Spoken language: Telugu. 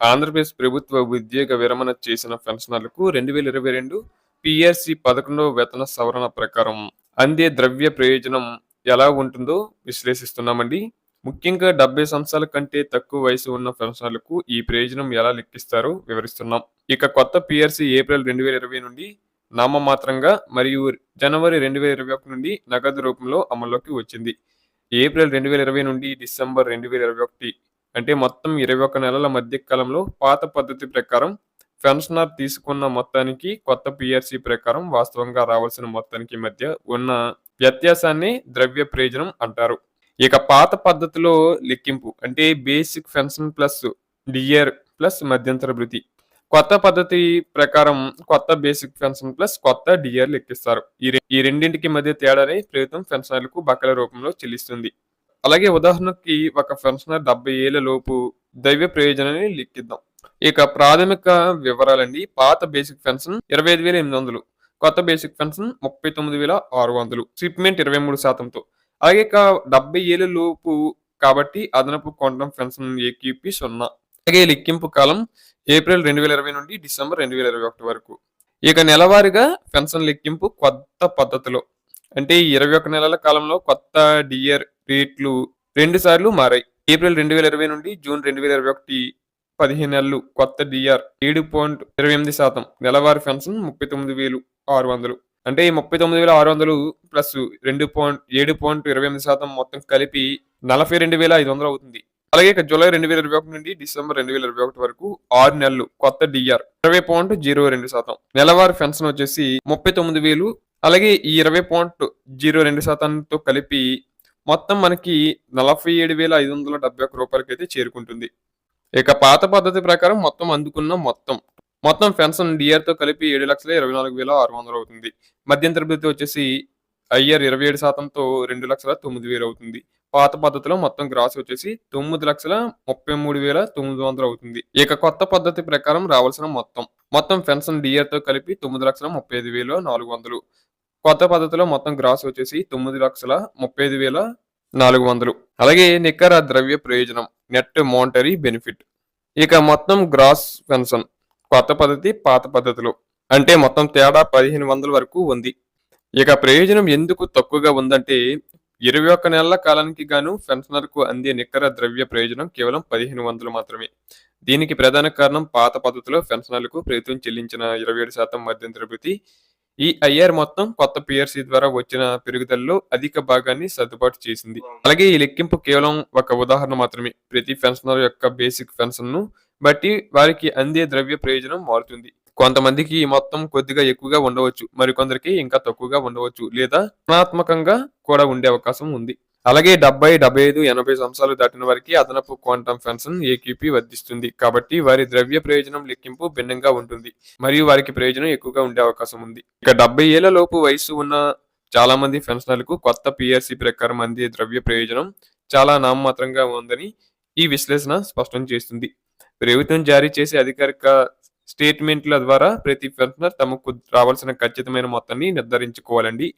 ఆంధ్రప్రదేశ్ ప్రభుత్వ ఉద్యోగ విరమణ చేసిన పెన్షనర్లకు రెండు వేల ఇరవై రెండు పిఆర్సి పదకొండవ వేతన సవరణ ప్రకారం అందే ద్రవ్య ప్రయోజనం ఎలా ఉంటుందో విశ్లేషిస్తున్నామండి. ముఖ్యంగా డెబ్బై సంవత్సరాల కంటే తక్కువ వయసు ఉన్న పెన్షనర్లకు ఈ ప్రయోజనం ఎలా లెక్కిస్తారో వివరిస్తున్నాం. ఇక కొత్త పిఆర్సి ఏప్రిల్ రెండు వేల ఇరవై నుండి నామమాత్రంగా మరియు జనవరి రెండు వేల ఇరవై ఒకటి నుండి నగదు రూపంలో అమల్లోకి వచ్చింది. ఏప్రిల్ రెండు వేల ఇరవై నుండి డిసెంబర్ రెండు వేల ఇరవై ఒకటి అంటే మొత్తం ఇరవై ఒక్క నెలల మధ్య కాలంలో పాత పద్ధతి ప్రకారం పెన్షనర్ తీసుకున్న మొత్తానికి కొత్త పిఆర్సి ప్రకారం వాస్తవంగా రావాల్సిన మొత్తానికి మధ్య ఉన్న వ్యత్యాసాన్ని ద్రవ్య ప్రయోజనం అంటారు. ఇక పాత పద్ధతిలో లెక్కింపు అంటే basic pension plus DR plus మధ్యంతర భృతి కొత్త పద్ధతి ప్రకారం కొత్త బేసిక్ పెన్షన్ ప్లస్ కొత్త డిఆర్ లెక్కిస్తారు. ఈ ఈ రెండింటికి మధ్య తేడానే ప్రభుత్వం పెన్షనర్లకు బకల రూపంలో చెల్లిస్తుంది. అలాగే ఉదాహరణకి ఒక పెన్షనర్ డెబ్బై ఏళ్ళ లోపు దైవ ప్రయోజనాన్ని లెక్కిద్దాం ఇక ప్రాథమిక వివరాలండి. పాత బేసిక్ పెన్షన్ ఇరవై ఐదు వేల ఎనిమిది వందలు కొత్త బేసిక్ పెన్షన్ ముప్పై తొమ్మిది వేల ఆరు వందలు ట్రీట్మెంట్ ఇరవై మూడు శాతంతో. అలాగే ఇక డెబ్బై ఏళ్ళ లోపు కాబట్టి అదనపు కొండం పెన్షన్ ఏక్యూపీ సున్నా. అలాగే లెక్కింపు కాలం ఏప్రిల్ రెండు వేల ఇరవై నుండి డిసెంబర్ రెండు వేల ఇరవై ఒకటి వరకు. ఇక నెలవారీగా పెన్షన్ లెక్కింపు కొత్త పద్ధతిలో అంటే ఇరవై ఒక నెలల కాలంలో కొత్త డిఆర్ రేట్లు రెండు సార్లు మారాయి. ఏప్రిల్ రెండు వేల ఇరవై నుండి జూన్ రెండు వేల ఇరవై ఒకటి పదిహేను నెలలు కొత్త డిఆర్ ఏడు పాయింట్ ఇరవై ఎనిమిది శాతం. నెలవారీ పెన్షన్ ముప్పై తొమ్మిది వేలు ఆరు వందలు. అంటే ఈ ముప్పై తొమ్మిది వేల ఆరు వందలు ప్లస్ రెండు పాయింట్ ఏడు పాయింట్ ఇరవై ఎనిమిది శాతం మొత్తం కలిపి నలభై రెండు వేల ఐదు వందలు అవుతుంది. అలాగే ఇక జూలై రెండు వేల ఇరవై ఒకటి నుండి డిసెంబర్ రెండు వేల ఇరవై ఒకటి వరకు ఆరు నెలలు కొత్త డిఆర్ ఇరవై పాయింట్ జీరో రెండు శాతం. నెలవారీ పెన్షన్ వచ్చేసి ముప్పై తొమ్మిది వేలు. అలాగే ఈ ఇరవై పాయింట్ జీరో రెండు శాతంతో కలిపి మొత్తం మనకి నలభై ఏడు వేల ఐదు వందల డెబ్బై ఒక్క రూపాయలకి అయితే చేరుకుంటుంది. ఇక పాత పద్ధతి ప్రకారం మొత్తం అందుకున్న మొత్తం. మొత్తం పెన్షన్ డిఆర్తో కలిపి ఏడు లక్షల ఇరవై నాలుగు వేల ఆరు వందలు అవుతుంది. మధ్యంతర భృతి వచ్చేసి ఐఆర్ ఇరవై ఏడు శాతంతో రెండు లక్షల తొమ్మిది వేలు అవుతుంది. పాత పద్ధతిలో మొత్తం గ్రాస్ వచ్చేసి తొమ్మిది లక్షల ముప్పై మూడు వేల తొమ్మిది వందలు అవుతుంది. ఇక కొత్త పద్ధతి ప్రకారం రావాల్సిన మొత్తం. మొత్తం పెన్షన్ డిఆర్తో కలిపి తొమ్మిది లక్షల ముప్పై ఐదు వేల నాలుగు వందలు. కొత్త పద్ధతిలో మొత్తం గ్రాస్ వచ్చేసి తొమ్మిది లక్షల ముప్పై ఐదు వేల నాలుగు వందలు. అలాగే నికర ద్రవ్య ప్రయోజనం నెట్ మోనిటరీ బెనిఫిట్. ఇక మొత్తం గ్రాస్ పెన్షన్ కొత్త పద్ధతి పాత పద్ధతిలో. అంటే మొత్తం తేడా పదిహేను వందల వరకు ఉంది. ఇక ప్రయోజనం ఎందుకు తక్కువగా ఉందంటే ఇరవై ఒక్క నెలల కాలానికి గాను పెన్షనర్కు అందే నికర ద్రవ్య ప్రయోజనం కేవలం పదిహేను వందలు మాత్రమే. దీనికి ప్రధాన కారణం పాత పద్ధతిలో పెన్షనర్లకు ప్రభుత్వం చెల్లించిన ఇరవై ఏడు శాతం మధ్యంతర భృతి ఈ ఐఆర్ మొత్తం కొత్త పిఆర్సీ ద్వారా వచ్చిన పెరుగుదలలో అధిక భాగాన్ని సర్దుబాటు చేసింది. అలాగే ఈ లెక్కింపు కేవలం ఒక ఉదాహరణ మాత్రమే. ప్రతి పెన్షనర్ యొక్క బేసిక్ పెన్షన్ను బట్టి వారికి అందే ద్రవ్య ప్రయోజనం మారుతుంది. కొంతమందికి ఈ మొత్తం కొద్దిగా ఎక్కువగా ఉండవచ్చు. మరికొందరికి ఇంకా తక్కువగా ఉండవచ్చు లేదా రుణాత్మకంగా కూడా ఉండే అవకాశం ఉంది. అలాగే డెబ్బై డెబ్బై ఐదు ఎనభై సంవత్సరాలు దాటిన వారికి అదనపు క్వాంటమ్ పెన్షన్ ఏక్యూపీ వర్ధిస్తుంది కాబట్టి వారి ద్రవ్య ప్రయోజనం లెక్కింపు భిన్నంగా ఉంటుంది. మరియు వారికి ప్రయోజనం ఎక్కువగా ఉండే అవకాశం ఉంది. ఇక డెబ్బై ఏళ్ళ లోపు వయసు ఉన్న చాలా మంది పెన్షనర్లకు కొత్త పిఆర్సీ ప్రకారం అందే ద్రవ్య ప్రయోజనం చాలా నామమాత్రంగా ఉందని ఈ విశ్లేషణ స్పష్టం చేస్తుంది. ప్రభుత్వం జారీ చేసే అధికారిక స్టేట్మెంట్ల ద్వారా ప్రతి పెన్షనర్ తమకు రావాల్సిన ఖచ్చితమైన మొత్తాన్ని నిర్ధారించుకోవాలండి.